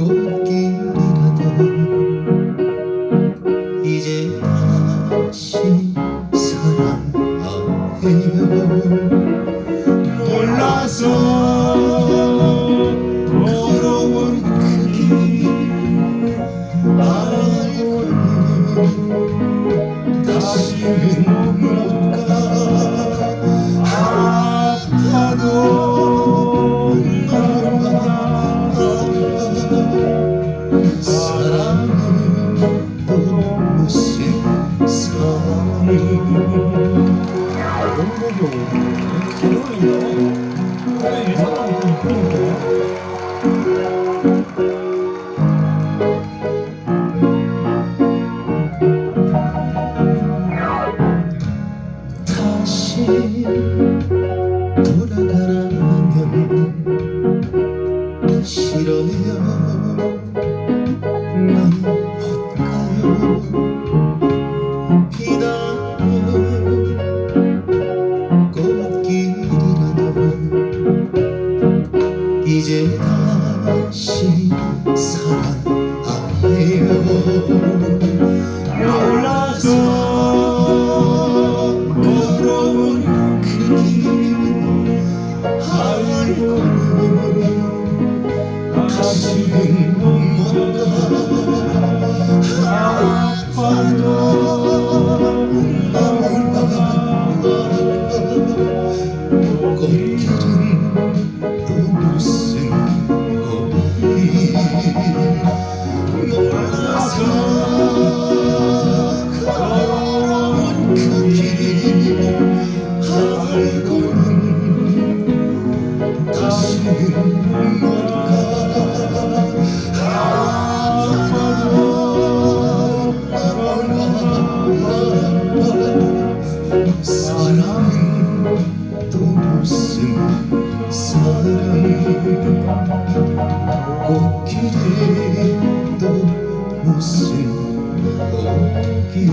꽃길이라도 이제 다시 사랑해요 몰라서 걸어온 그길 알고는 다시는 다시 돌아가라면 싫어요. 난 이제 다시 사랑해요. 몰라서 걸어온 그길 알고는 다시는 못가 아파도 알고는 다시는 못가 사랑은 또 무슨 사랑 꽃길에 또 무슨 꽃길